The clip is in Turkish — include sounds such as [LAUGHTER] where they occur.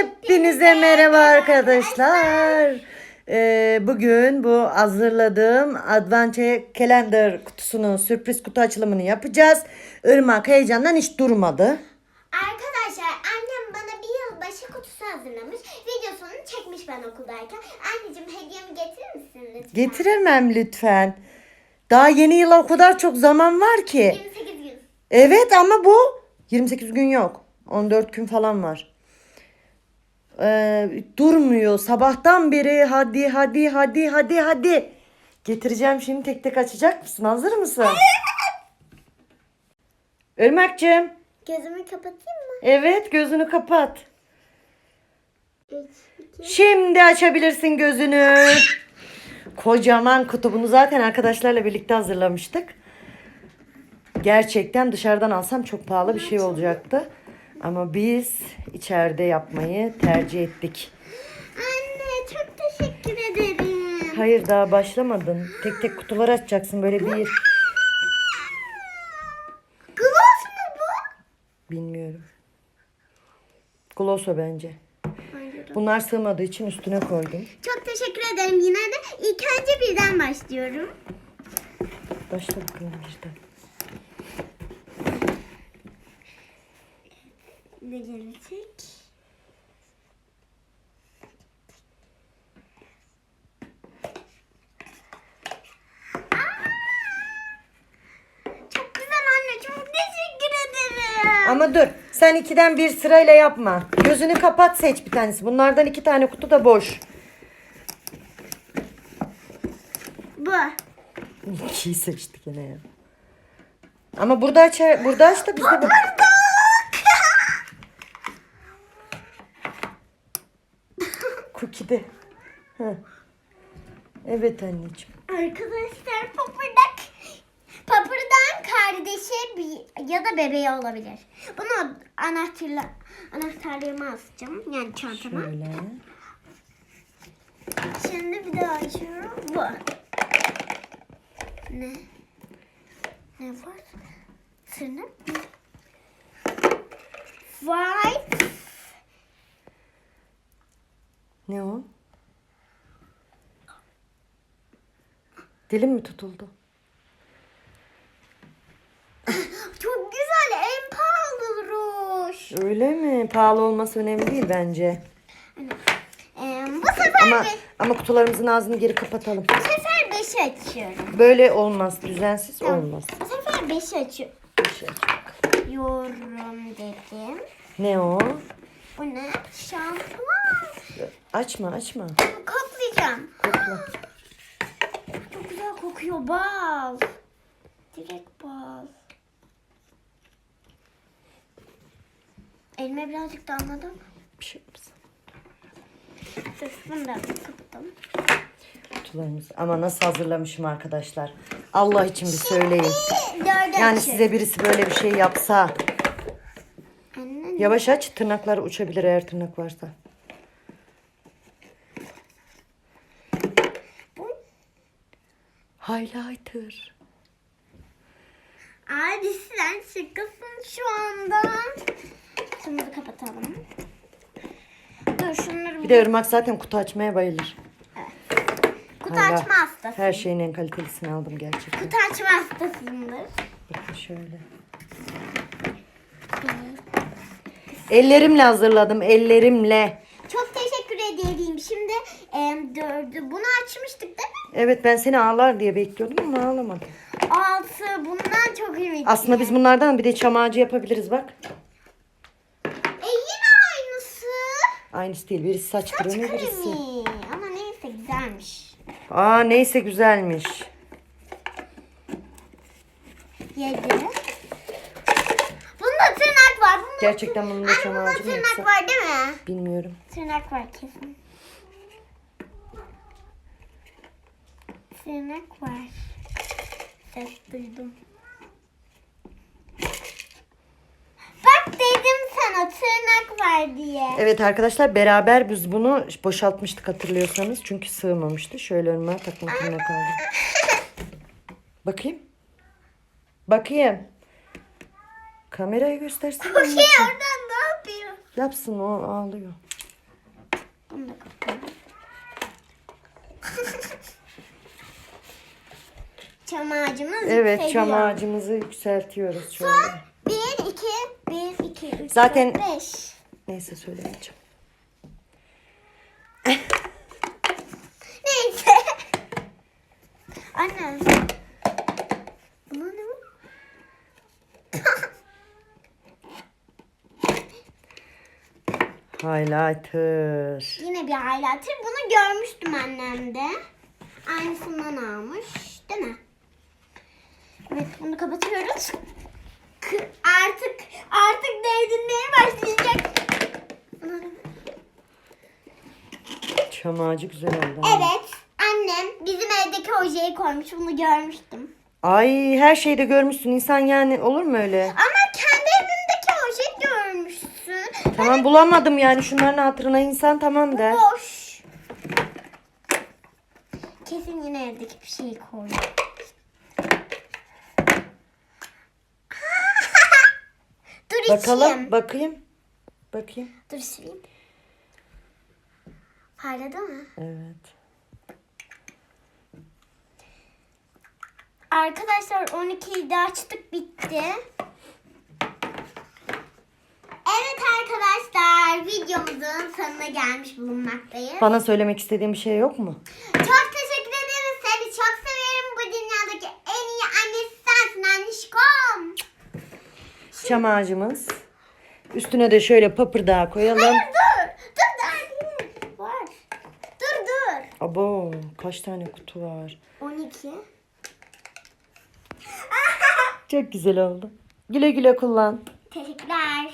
Hepinize merhaba arkadaşlar. Ee, bugün bu hazırladığım Adventure Calendar kutusunun sürpriz kutu açılımını yapacağız. Irmak heyecandan hiç durmadı. Arkadaşlar annem bana bir yılbaşı kutusu hazırlamış. Videosunu çekmiş ben okuldayken. Anneciğim hediyemi getirir misin lütfen? Getiremem lütfen. Daha yeni yıla o kadar çok zaman var ki. 28 gün. Evet ama bu 28 gün yok. 14 gün falan var. Ee, durmuyor. Sabahtan beri hadi hadi hadi hadi hadi. Getireceğim şimdi tek tek açacak mısın? Hazır mısın? [LAUGHS] Irmak'cığım. Gözümü kapatayım mı? Evet gözünü kapat. 3, 2, Şimdi açabilirsin gözünü. Kocaman kutu. Bunu zaten arkadaşlarla birlikte hazırlamıştık. Gerçekten dışarıdan alsam çok pahalı bir şey olacaktı. Ama biz içeride yapmayı tercih ettik. Anne çok teşekkür ederim. Hayır daha başlamadın. Tek tek kutular açacaksın böyle bir. Gloss mu bu? Bilmiyorum. Gloss o bence. Hayır. Bunlar sığmadığı için üstüne koydum. Çok teşekkür ederim yine de. İlk önce birden başlıyorum. Başla bakalım birden. Ne gelecek? Çok güzel anne. Çok teşekkür ederim. Ama dur. Sen ikiden bir sırayla yapma. Gözünü kapat seç bir tanesi. Bunlardan iki tane kutu da boş. Bu. İkiyi seçtik yine ya. Ama burada aç, burada aç da biz de bak. De. Heh. Evet anneciğim. Arkadaşlar papırdak. Papırdan kardeşi bir, ya da bebeği olabilir. Bunu anahtarla anahtarlığıma asacağım. Yani çantama. Şöyle. Şimdi bir daha açıyorum. Bu. Ne? Ne var? Tırnak mı? Ne o? Dilim mi tutuldu? [LAUGHS] Çok güzel. En pahalı ruj. Öyle mi? Pahalı olması önemli değil bence. Ee, bu sefer Ama be- ama kutularımızın ağzını geri kapatalım. bu sefer 5'i açıyorum. Böyle olmaz. Düzensiz olmaz. Bu sefer 5'i açıyorum. Dedim. Ne o? Bu ne? Şampuan. Açma açma. Koklayacağım. Kokla. Çok güzel kokuyor bal. Direkt bal. Elime birazcık damladım. Bir şey olmaz. Dur bunu da sıktım. Kutularımız. Ama nasıl hazırlamışım arkadaşlar. Allah için bir söyleyin. Yani size birisi böyle bir şey yapsa. Yavaş aç tırnaklar uçabilir eğer tırnak varsa. Highlighter. Abi sen şıkkısın şu anda. Şunu kapatalım. Dur şunları Bir de Irmak zaten kutu açmaya bayılır. kutu Hala açma hastası. Her şeyin en kalitelisini aldım gerçekten. Kutu açma hastasındır. Bakın şöyle. Ellerimle hazırladım. Ellerimle. Çok teşekkür ederim. Şimdi e, dördü. Bunu açmıştık değil? Evet ben seni ağlar diye bekliyordum ama ağlamadım. Altı. Bundan çok ümitliyim. Aslında biz bunlardan bir de çam ağacı yapabiliriz bak. E yine aynısı. Aynısı değil. Birisi saç Saç kremi birisi. Ama neyse güzelmiş. Aa neyse güzelmiş. Yedi. Bunda tırnak var. Bunda Gerçekten bunun da çam ağacı mı tırnak yoksa? var değil mi? Bilmiyorum. Tırnak var kesin. Tırnak var. Ses duydum. Bak dedim sana tırnak var diye. Evet arkadaşlar beraber biz bunu boşaltmıştık hatırlıyorsanız. Çünkü sığmamıştı. Şöyle önüme takma tırnak aldım. [LAUGHS] Bakayım. Bakayım. Kameraya göstersin. Bu şey oradan ne yapıyor? Yapsın o ağlıyor. Bunu da kapatalım. Çam ağacımız Evet yükseliyor. çam ağacımızı yükseltiyoruz şöyle. 1, 2, 1, 2, 3, Zaten- 4, 5. Neyse söylemeyeceğim. [LAUGHS] Neyse. Anne. Bu ne? Highlighter. Yine bir highlighter. Bunu görmüştüm annemde. Aynısından almış. Değil mi? Evet bunu kapatıyoruz. Artık artık değdirmeye başlayacak. Çam ağacı güzel oldu. ama. Evet. Annem bizim evdeki ojeyi koymuş. Bunu görmüştüm. Ay her şeyi de görmüşsün. İnsan yani olur mu öyle? Ama kendi evimdeki oje görmüşsün. Tamam bulamadım yani şunların hatırına insan tamam der. Boş. Kesin yine evdeki bir şey koy. Dur Bakalım bakayım. Bakayım. Dur sileyim. Parladı mı? Evet. Arkadaşlar 12'yi de açtık bitti. Evet arkadaşlar videomuzun sonuna gelmiş bulunmaktayız. Bana söylemek istediğin bir şey yok mu? Çok teşekkür ederim. Seni çok severim. Bu dünyadaki en iyi annesi sensin annişkom. Çam ağacımız. Üstüne de şöyle papırdağı koyalım. Hayır dur. Dur dur. Var. Dur dur. Abo kaç tane kutu var. 12. Çok güzel oldu. Güle güle kullan. Teşekkürler.